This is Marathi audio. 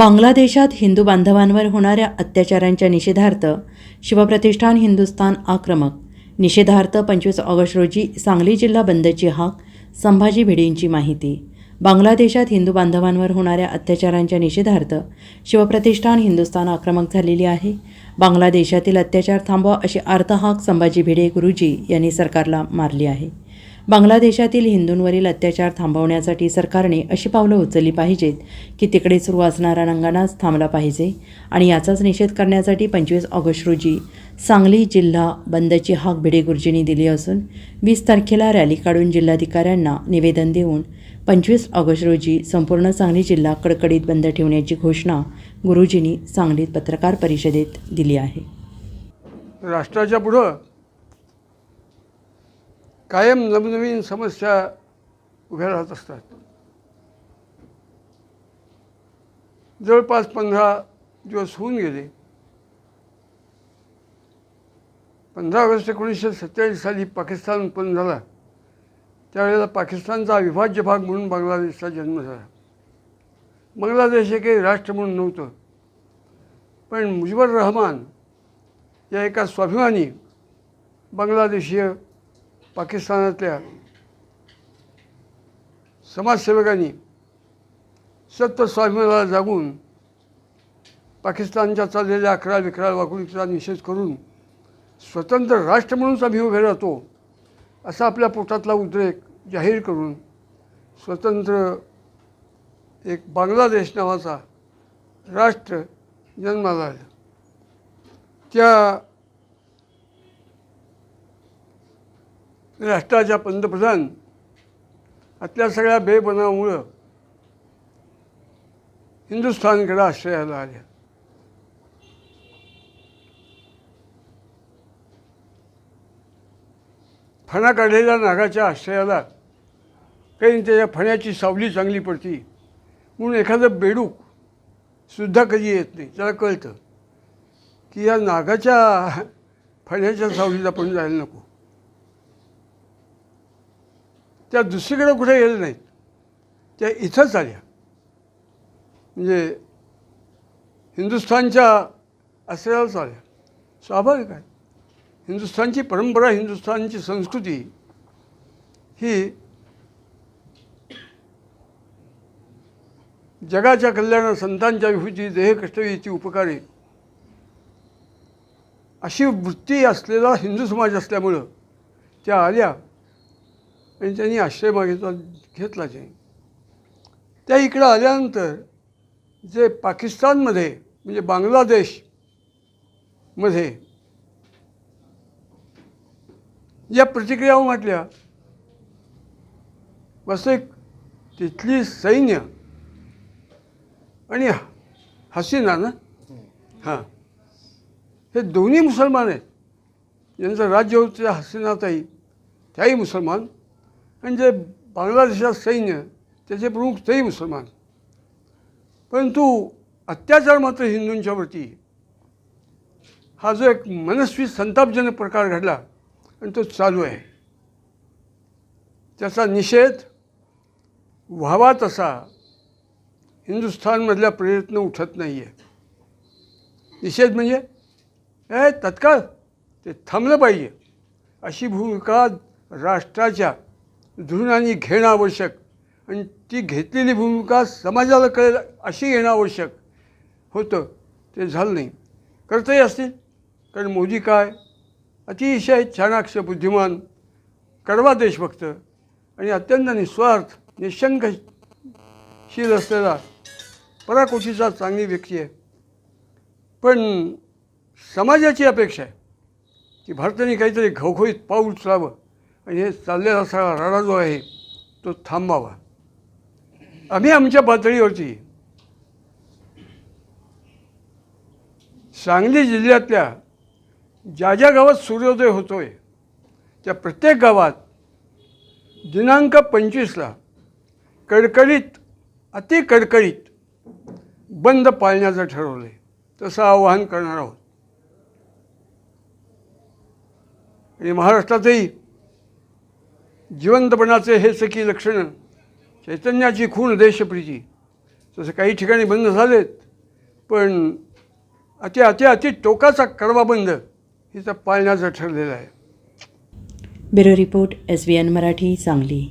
बांगलादेशात हिंदू बांधवांवर होणाऱ्या अत्याचारांच्या निषेधार्थ शिवप्रतिष्ठान हिंदुस्थान आक्रमक. निषेधार्थ पंचवीस ऑगस्ट रोजी सांगली जिल्हा बंदची हाक संभाजी भिडेंची माहिती. बांगलादेशात हिंदू बांधवांवर होणाऱ्या अत्याचारांच्या निषेधार्थ शिवप्रतिष्ठान हिंदुस्थान आक्रमक झालेली आहे. बांगलादेशातील अत्याचार थांबवा अशी आर्तहाक संभाजी भिडे गुरुजी यांनी सरकारला मारली आहे. बांगलादेशातील हिंदूंवरील अत्याचार थांबवण्यासाठी सरकारने अशी पावलं उचलली पाहिजेत की तिकडे सुरू असणारा रंगानाच थांबला पाहिजे आणि याचाच निषेध करण्यासाठी पंचवीस ऑगस्ट रोजी सांगली जिल्हा बंदची हाक भिडे गुरुजींनी दिली असून वीस तारखेला रॅली काढून जिल्हाधिकाऱ्यांना निवेदन देऊन पंचवीस ऑगस्ट रोजी संपूर्ण सांगली जिल्हा कडकडीत बंद ठेवण्याची घोषणा गुरुजींनी सांगलीत पत्रकार परिषदेत दिली आहे. राष्ट्राच्या पुढं कायम नवनवीन समस्या उभ्या राहत असतात. जवळपास पंधरा दिवस होऊन गेले. पंधरा ऑगस्ट एकोणीसशे सत्तेचाळीस साली पाकिस्तान उत्पन्न झाला. त्यावेळेला पाकिस्तानचा अविभाज्य भाग म्हणून बांगलादेशचा जन्म झाला. बांगलादेश हे काही राष्ट्र म्हणून नव्हतं. पण मुजीबर रहमान या एका स्वाभिमानी बांगलादेशीय पाकिस्तानातल्या समाजसेवकांनी सत्य स्वाभिमानाला जागून पाकिस्तानच्या चाललेल्या अकरा विकराळ वागणुकीचा निषेध करून स्वतंत्र राष्ट्र म्हणूनच आम्ही उभे राहतो असा आपल्या पोटातला उद्रेक जाहीर करून स्वतंत्र एक बांगलादेश नावाचा राष्ट्र जन्माला आलं. त्या राष्ट्राच्या पंतप्रधान आतल्या सगळ्या बेपणामुळं हिंदुस्थानकडे आश्रयाला आल्या. फणा काढलेल्या नागाच्या आश्रयाला काही त्याच्या फण्याची सावली चांगली पडती. म्हणून एखादं बेडूक सुद्धा कधी येत नाही. त्याला कळतं की या नागाच्या फण्याच्या सावलीत आपण जायला नको. त्या दुसरीकडे कुठे गेल्या नाहीत. त्या इथंच आल्या. म्हणजे हिंदुस्थानच्या आश्रयालाच आल्या. स्वाभाविक आहे. हिंदुस्थानची परंपरा हिंदुस्थानची संस्कृती ही जगाच्या कल्याण संतांच्या विभूती देह कष्टवीची उपकारे अशी वृत्ती असलेला हिंदू समाज असल्यामुळं त्या आल्या. आणि त्यांनी आश्रय मागितला घेतला जे त्या इकडं आल्यानंतर जे पाकिस्तानमध्ये म्हणजे बांगलादेशमध्ये या प्रतिक्रिया म्हटल्या वास्तविक तिथली सैन्य आणि हसीना ना? हां. हे दोन्ही मुसलमान आहेत. ज्यांचं राज्य होतं हसीनाताई त्याही मुसलमान. आणि जे बांगलादेशात सैन्य त्याचे प्रमुख तेही मुसलमान परंतु अत्याचार मात्र हिंदूंच्यावरती हा जो एक मनस्वी संतापजनक प्रकार घडला आणि तो चालू आहे. त्याचा निषेध व्हावा तसा हिंदुस्थानमधल्या प्रयत्न उठत नाही आहे निषेध म्हणजे ए तत्काळ ते थांबलं पाहिजे. अशी भूमिका राष्ट्राच्या धुरणाने घेणं आवश्यक. आणि ती घेतलेली भूमिका समाजाला कळेल अशी घेणं आवश्यक. होतं. ते झालं नाही. करतही असतील. कारण मोदी काय? अतिशय चाणाक्ष बुद्धिमान कडवा देशभक्त आणि अत्यंत निस्वार्थ निशंकशील असलेला पराकोटीचा चांगली व्यक्ती आहे. पण समाजाची अपेक्षा आहे. की भारताने काहीतरी घवघोईत पाऊल उचलावं. म्हणजे चाललेला सगळा राडा जो आहे तो थांबावा. आम्ही आमच्या पातळीवरती सांगली जिल्ह्यातल्या ज्या ज्या गावात सूर्योदय होतो आहे त्या प्रत्येक गावात दिनांक पंचवीसला कडकडीत अति कडकडीत बंद पाळण्याचं ठरवलं आहे तसं आवाहन करणार आहोत. आणि महाराष्ट्रातही जिवंतपणाचे हे सखी लक्षणं चैतन्याची खूण देशप्रीती. तसं काही ठिकाणी बंद झालेत पण अति अति अति टोकाचा कडवा बंद हिचा पाळण्याचं ठरलेलं आहे. Bureau report S B N Marathi Sangli.